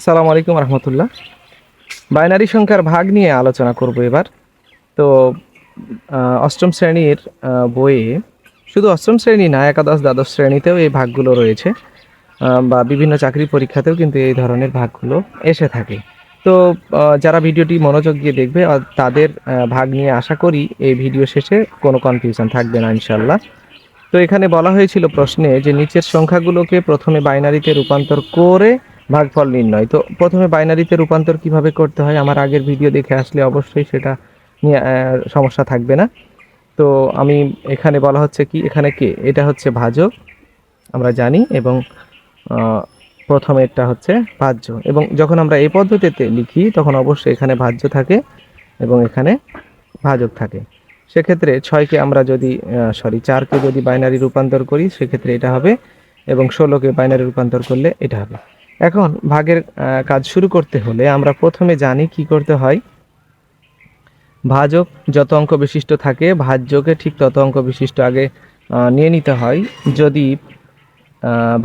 আসসালামু আলাইকুম রহমতুল্লাহ। বাইনারি সংখ্যার ভাগ নিয়ে আলোচনা করব এবার। তো অষ্টম শ্রেণির বইয়ে শুধু অষ্টম শ্রেণি না, একাদশ, দ্বাদশ শ্রেণীতেও এই ভাগগুলো রয়েছে। বা বিভিন্ন চাকরি পরীক্ষাতেও কিন্তু এই ধরনের ভাগগুলো এসে থাকে। তো যারা ভিডিওটি মনোযোগ দিয়ে দেখবে তাদের ভাগ নিয়ে আশা করি এই ভিডিও শেষে কোনো কনফিউশন থাকবে না ইনশাল্লাহ তো এখানে বলা হয়েছিল প্রশ্নে যে নিচের সংখ্যাগুলোকে প্রথমে বাইনারিতে রূপান্তর করে ভাগফল নির্ণয়। তো প্রথমে বাইনারিতে রূপান্তর কীভাবে করতে হয়? আমার আগের ভিডিও দেখে আসলে অবশ্যই সেটা নিয়ে সমস্যা থাকবে না। তো আমি এখানে বলা হচ্ছে কি, এখানে কে? এটা হচ্ছে ভাজক, আমরা জানি, এবং প্রথমেরটা হচ্ছে ভাজ্য। এবং যখন আমরা এই পদ্ধতিতে লিখি, তখন অবশ্যই এখানে ভাজ্য থাকে এবং এখানে ভাজক থাকে। সেক্ষেত্রে ছয়কে আমরা যদি সরি চারকে যদি বাইনারি রূপান্তর করি, সেক্ষেত্রে এটা হবে এবং ষোলোকে বাইনারি রূপান্তর করলে এটা হবে। এখন ভাগের কাজ শুরু করতে হলে আমরা প্রথমে জানি কি করতে হয়। ভাজক যত অঙ্ক বিশিষ্ট থাকে, ভাজ্যকে ঠিক তত অঙ্ক বিশিষ্ট আগে নিয়ে নিতে হয়। যদি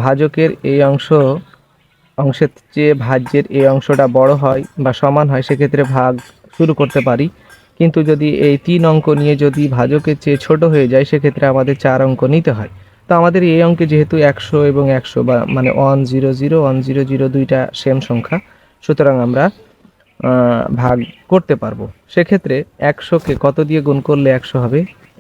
ভাজকের এই অংশ, অংশের চেয়ে ভাজ্যের এই অংশটা বড় হয় বা সমান হয়, সেক্ষেত্রে ভাগ শুরু করতে পারি। কিন্তু যদি এই তিন অঙ্ক নিয়ে যদি ভাজকের চেয়ে ছোট হয়ে যায়, সেক্ষেত্রে আমাদের চার অঙ্ক নিতে হয়। তো আমাদের এই অঙ্কে যেহেতু একশো এবং একশো বা মানে one zero zero one zero zero দুইটা সেম সংখ্যা, সুতরাং আমরা ভাগ করতে পারব। সেক্ষেত্রে একশোকে কত দিয়ে গুণ করলে একশো হবে?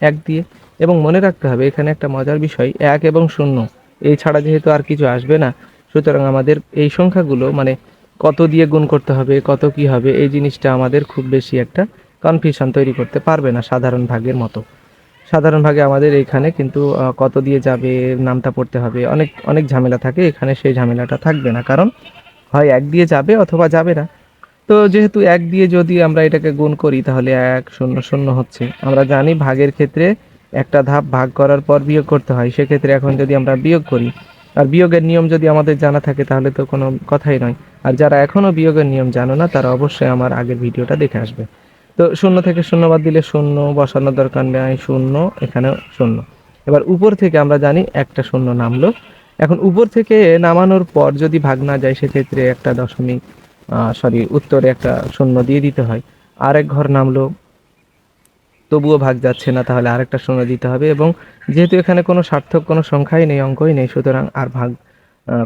এক দিয়ে। এবং মনে রাখতে হবে, এখানে একটা মজার বিষয়, এক এবং শূন্য, এই ছাড়া যেহেতু আর কিছু আসবে না, সুতরাং আমাদের এই সংখ্যাগুলো মানে কত দিয়ে গুণ করতে হবে, কত কি হবে, এই জিনিসটা আমাদের খুব বেশি একটা কনফিউশন তৈরি করতে পারবে না সাধারণ ভাগের মতো। সাধারণ ভাগে আমাদের এখানে কিন্তু কত দিয়ে যাবে, নামটা পড়তে হবে, অনেক অনেক ঝামেলা থাকে এখানে, সেই ঝামেলাটা থাকবে না। কারণ, হয় এক দিয়ে যাবে অথবা যাবে না। তো যেহেতু এক দিয়ে যদি আমরা এটাকে গুণ করি, তাহলে এক শূন্য শূন্য হচ্ছে। আমরা জানি ভাগের ক্ষেত্রে একটা ধাপ ভাগ করার পর বিয়োগ করতে হয়। সেক্ষেত্রে এখন যদি আমরা বিয়োগ করি, আর বিয়োগের নিয়ম যদি আমাদের জানা থাকে, তাহলে তো কোনো কথাই নয়। আর যারা এখনও বিয়োগের নিয়ম জানো না, তারা অবশ্যই আমার আগের ভিডিওটা দেখে আসবে। তো শূন্য থেকে শূন্য বাদ দিলে শূন্য, বসানোর দরকার নেই, শূন্য, এখানেও শূন্য। এবার উপর থেকে আমরা জানি একটা শূন্য নামলো। এখন উপর থেকে নামানোর পর যদি ভাগ না যায়, সেক্ষেত্রে একটা দশমিক সরি উত্তরে একটা শূন্য দিয়ে দিতে হয়। আরেক ঘর নামলো, তবুও ভাগ যাচ্ছে না, তাহলে আরেকটা শূন্য দিতে হবে এবং যেহেতু এখানে কোনো সার্থক, কোনো সংখ্যাই নেই, অঙ্কই নেই, সুতরাং আর ভাগ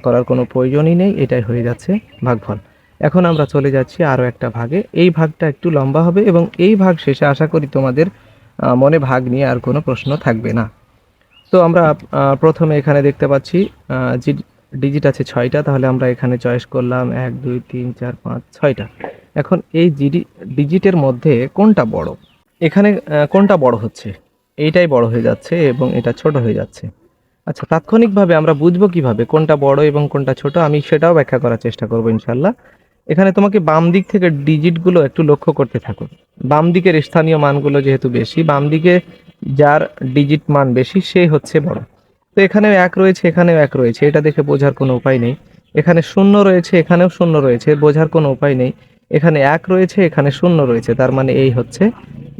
করার কোনো প্রয়োজনই নেই, এটাই হয়ে যাচ্ছে ভাগফল। এখন আমরা চলে যাচ্ছি আরও একটা ভাগে। এই ভাগটা একটু লম্বা হবে এবং এই ভাগ শেষে আশা করি তোমাদের মনে ভাগ নিয়ে আর কোনো প্রশ্ন থাকবে না। তো আমরা প্রথমে এখানে দেখতে পাচ্ছি যে ডিজিট আছে ছয়টা, তাহলে আমরা এখানে চয়েস করলাম এক, দুই, তিন, চার, পাঁচ, ছয়টা। এখন এই জিডি ডিজিটের মধ্যে কোনটা বড়? এখানে কোনটা বড় হচ্ছে? এইটাই বড় হয়ে যাচ্ছে এবং এটা ছোট হয়ে যাচ্ছে। আচ্ছা তাৎক্ষণিকভাবে আমরা বুঝব কীভাবে কোনটা বড় এবং কোনটা ছোট, আমি সেটাও ব্যাখ্যা করার চেষ্টা করব ইনশাল্লাহ এখানে তোমাকে বাম দিক থেকে ডিজিটগুলো একটু লক্ষ্য করতে থাকো। বাম দিকের স্থানীয় মানগুলো যেহেতু বেশি, বাম দিকে যার ডিজিট মান বেশি, সে হচ্ছে বড়। তো এখানেও এক রয়েছে, এখানেও এক রয়েছে, এটা দেখে বোঝার কোনো উপায় নেই। এখানে শূন্য রয়েছে, এখানেও শূন্য রয়েছে, বোঝার কোনো উপায় নেই। এখানে এক রয়েছে, এখানে শূন্য রয়েছে, তার মানে এই হচ্ছে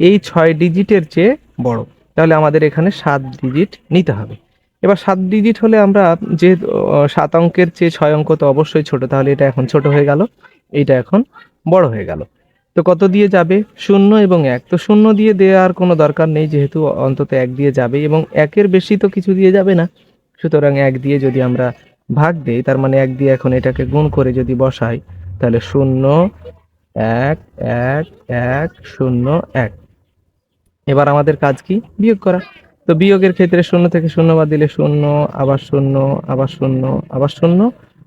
এই ছয় ডিজিটের চেয়ে বড়। তাহলে আমাদের এখানে সাত ডিজিট নিতে হবে। এবার সাত ডিজিট হলে আমরা যে সাত অঙ্কের চেয়ে ছয় অঙ্ক তো অবশ্যই ছোট, তাহলে এটা এখন ছোট হয়ে গেল। এইটা এখন বড় হয়ে গেল। তো কত দিয়ে যাবে? শূন্য এবং এক। তো শূন্য দিয়ে দেওয়ার কোনো দরকার নেই, যেহেতু অন্তত এক দিয়ে যাবে এবং একের বেশি তো কিছু দিয়ে যাবে না। সুতরাং এক দিয়ে যদি আমরা ভাগ দিই, তার মানে এক দিয়ে এখন এটাকে গুণ করে যদি বসাই, তাহলে শূন্য এক এক এক, শূন্য, এক। এবার আমাদের কাজ কি? বিয়োগ করা। তো বিয়োগের ক্ষেত্রে শূন্য থেকে শূন্য বাদ দিলে শূন্য, আবার শূন্য আবার শূন্য আবার শূন্য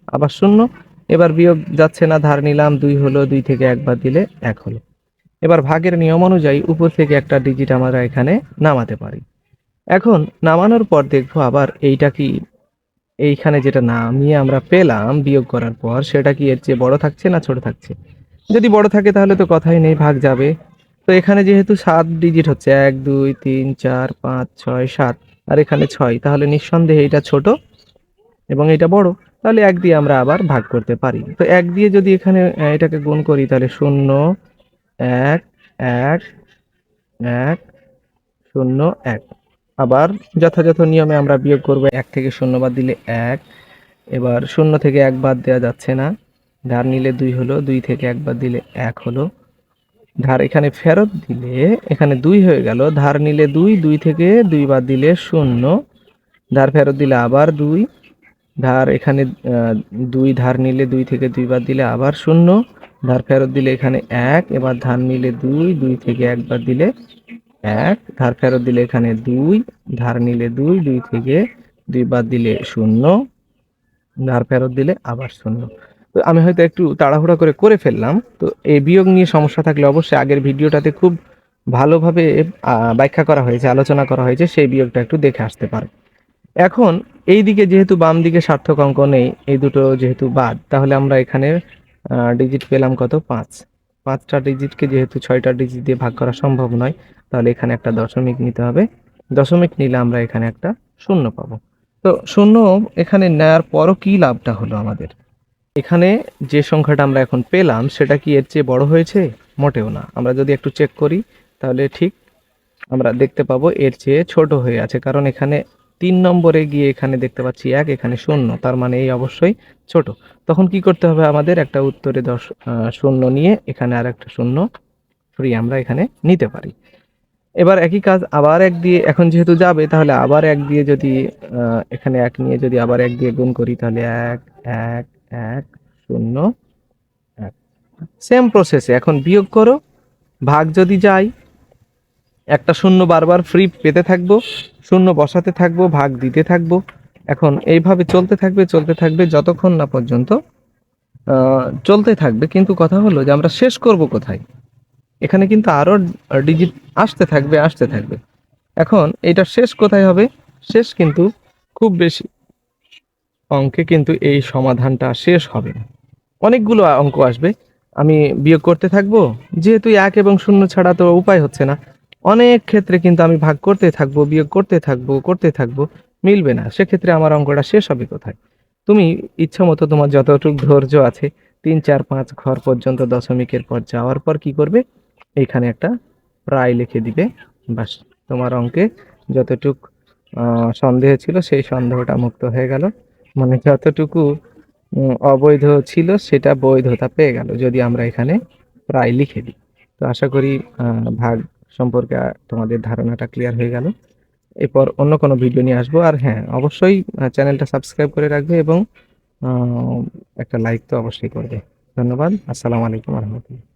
আবার শূন্য এবার বিয়োগ যাচ্ছে না, ধার নিলাম, দুই হলো, দুই থেকে একবার দিলে এক হলো। এবার ভাগের নিয়ম অনুযায়ী উপর থেকে একটা ডিজিট আমরা এখানে নামাতে পারি। এখন নামানোর পর দেখব আবার এইটা কি, এইখানে যেটা নামিয়ে আমরা পেলাম বিয়োগ করার পর, সেটা কি এর চেয়ে বড় থাকছে না ছোট থাকছে? যদি বড় থাকে তাহলে তো কথাই নেই, ভাগ যাবে। তো এখানে যেহেতু সাত ডিজিট হচ্ছে, এক, দুই, তিন, চার, পাঁচ, ছয়, সাত, আর এখানে ছয়, তাহলে নিঃসন্দেহে এটা ছোট এবং এটা বড়। তাহলে এক দিয়ে আমরা আবার ভাগ করতে পারি। তো এক দিয়ে যদি এখানে এটাকে গুণ করি, তাহলে শূন্য, এক এক এক, শূন্য, এক। আবার যথাযথ নিয়মে আমরা বিয়োগ করব, এক থেকে শূন্য বাদ দিলে এক। এবার শূন্য থেকে এক বাদ দেওয়া যাচ্ছে না। ধার নিলে দুই হলো, দুই থেকে একবার দিলে এক হলো। ধার এখানে ফেরত দিলে, এখানে দুই হয়ে গেল। ধার নিলে দুই দুই থেকে দুইবার দিলে শূন্য। ধার ফেরত দিলে আবার দুই। ধার এখানে দুই ধার নিলে দুই থেকে দুইবার দিলে আবার শূন্য। ধার ফেরত দিলে এখানে এক, এবার ধার নিলে দুই দুই থেকে একবার দিলে এক। ধার ফেরত দিলে এখানে দুই, ধার নিলে দুই দুই থেকে দুইবার দিলে শূন্য। ধার ফেরত দিলে আবার শূন্য। তো আমি হয়তো একটু তাড়াহুড়া করে করে ফেললাম। তো এই বিয়োগ নিয়ে সমস্যা থাকলে অবশ্যই আগের ভিডিওটাতে খুব ভালোভাবে ব্যাখ্যা করা হয়েছে, আলোচনা করা হয়েছে, সেই বিয়োগটা একটু দেখে আসতে পারো। এখন এই দিকে যেহেতু বাম দিকে সার্থক অঙ্ক নেই, এই দুটো যেহেতু বাদ, তাহলে আমরা এখানে ডিজিট পেলাম কত? পাঁচ। পাঁচটা ডিজিটকে যেহেতু ছয়টা ডিজিট দিয়ে ভাগ করা সম্ভব নয়, তাহলে এখানে একটা দশমিক নিতে হবে। দশমিক নিলে আমরা এখানে একটা শূন্য পাবো। তো শূন্য এখানে নেওয়ার পরও কি লাভটা হলো আমাদের? এখানে যে সংখ্যাটা আমরা এখন পেলাম, সেটা কি এর চেয়ে বড় হয়েছে? মোটেও না। আমরা যদি একটু চেক করি, তাহলে ঠিক আমরা দেখতে পাবো এর চেয়ে ছোট হয়ে আছে, কারণ এখানে তিন নম্বরে গিয়ে এখানে দেখতে পাচ্ছি এক, এখানে শূন্য, তার মানে এই অবশ্যই ছোট। তখন কি করতে হবে আমাদের? একটা উত্তরে দশ শূন্য নিয়ে এখানে আর একটা শূন্য ফ্রি আমরা এখানে নিতে পারি। এবার একই কাজ আবার এক দিয়ে, এখন যেহেতু যাবে, তাহলে আবার এক দিয়ে যদি এখানে এক নিয়ে যদি আবার এক দিয়ে গুণ করি, তাহলে এক এক এক, শূন্য, এক। সেম প্রসেসে এখন বিয়োগ করো, ভাগ যদি যাই একটা শূন্য বারবার ফ্রি পেতে থাকব, শূন্য বসাতে থাকব, ভাগ দিতে থাকব। এখন এইভাবে চলতে থাকবে চলতে থাকবে যতক্ষণ না পর্যন্ত চলতে থাকবে। কিন্তু কথা হলো যে আমরা শেষ করব কোথায়? এখানে কিন্তু আরও ডিজিট আসতে থাকবে আসতে থাকবে। এখন এটা শেষ কোথায় হবে? শেষ কিন্তু খুব বেশি অঙ্কে কিন্তু এই সমাধানটা শেষ হবে অনেকগুলো অঙ্ক আসবে। আমি বিয়োগ করতে থাকব। যেহেতু এক এবং শূন্য ছাড়া তো উপায় হচ্ছে না। অনেক ক্ষেত্রে কিন্তু আমি ভাগ করতে থাকব, বিয়োগ করতে থাকব করতে থাকব, মিলবে না। সেক্ষেত্রে আমার অঙ্কটা শেষ হবে কোথায়? তুমি ইচ্ছা মতো তোমার যতটুকু ধৈর্য আছে, তিন, চার, পাঁচ ঘর পর্যন্ত দশমিকের পর যাওয়ার পর কি করবে? এখানে একটা প্রায় লিখে দিবে। বাস, তোমার অঙ্কে যতটুক সন্দেহ ছিল সেই সন্দেহটা মুক্ত হয়ে গেল। মানে যতটুকু অবৈধ ছিল সেটা বৈধতা পেয়ে গেল, যদি আমরা এখানে প্রায় লিখে দিই। তো আশা করি ভাগ সম্পর্কে তোমাদের ধারণাটা ক্লিয়ার হয়ে গেল। এরপর অন্য কোনো ভিডিও নিয়ে আসব। আর হ্যাঁ অবশ্যই চ্যানেলটা সাবস্ক্রাইব করে রাখবে এবং একটা লাইক তো অবশ্যই করবে। ধন্যবাদ। আসসালামু আলাইকুম রহমতুল্লাহ।